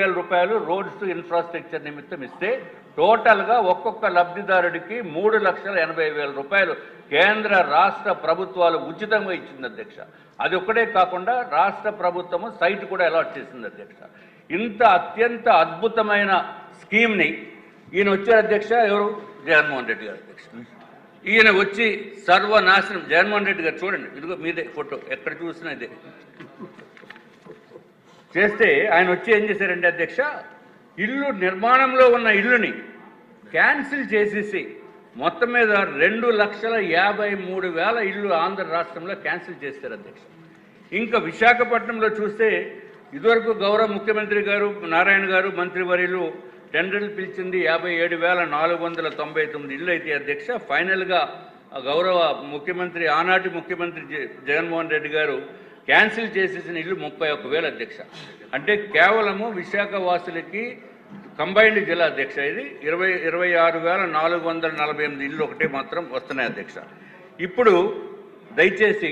వేల రూపాయలు roads infrastructure నిమిత్తం ఇస్తే టోటల్గా ఒక్కొక్క లబ్ధిదారుడికి మూడు లక్షల ఎనభై వేల రూపాయలు కేంద్ర రాష్ట్ర ప్రభుత్వాలు ఉచితంగా ఇచ్చింది అధ్యక్ష. అది ఒక్కటే కాకుండా రాష్ట్ర ప్రభుత్వము సైట్ కూడా అలాట్ చేసింది అధ్యక్ష. ఇంత అత్యంత అద్భుతమైన స్కీమ్ని ఈయన వచ్చారు అధ్యక్ష ఎవరు? జగన్మోహన్ రెడ్డి గారు అధ్యక్ష. ఈయన వచ్చి సర్వనాశనం జగన్మోహన్ రెడ్డి గారు చూడండి ఇదిగో మీదే ఫోటో ఎక్కడ చూసినా ఇదే. చేస్తే ఆయన వచ్చి ఏం చేశారంటే అధ్యక్ష? ఇల్లు నిర్మాణంలో ఉన్న ఇల్లుని క్యాన్సిల్ చేసేసి మొత్తం మీద రెండు లక్షల యాభై మూడు వేల ఇల్లు ఆంధ్ర రాష్ట్రంలో క్యాన్సిల్ చేశారు అధ్యక్ష. ఇంకా విశాఖపట్నంలో చూస్తే ఇదివరకు గౌరవ ముఖ్యమంత్రి గారు నారాయణ గారు మంత్రివర్యులు టెండర్లు పిలిచింది యాభై ఏడు వేల నాలుగు వందల తొంభై తొమ్మిది ఇల్లు అయితే అధ్యక్ష ఫైనల్గా ఆ గౌరవ ముఖ్యమంత్రి ఆనాటి ముఖ్యమంత్రి జ- జగన్మోహన్ రెడ్డి గారు క్యాన్సిల్ చేసేసిన ఇల్లు ముప్పై ఒక్క వేల అధ్యక్ష. అంటే కేవలము విశాఖ వాసులకి కంబైన్డ్ జిల్లా అధ్యక్ష. ఇది ఇరవై ఇరవై ఆరు వేల నాలుగు వందల నలభై ఎనిమిది ఇల్లు ఒకటే మాత్రం వస్తున్నాయి అధ్యక్ష. ఇప్పుడు దయచేసి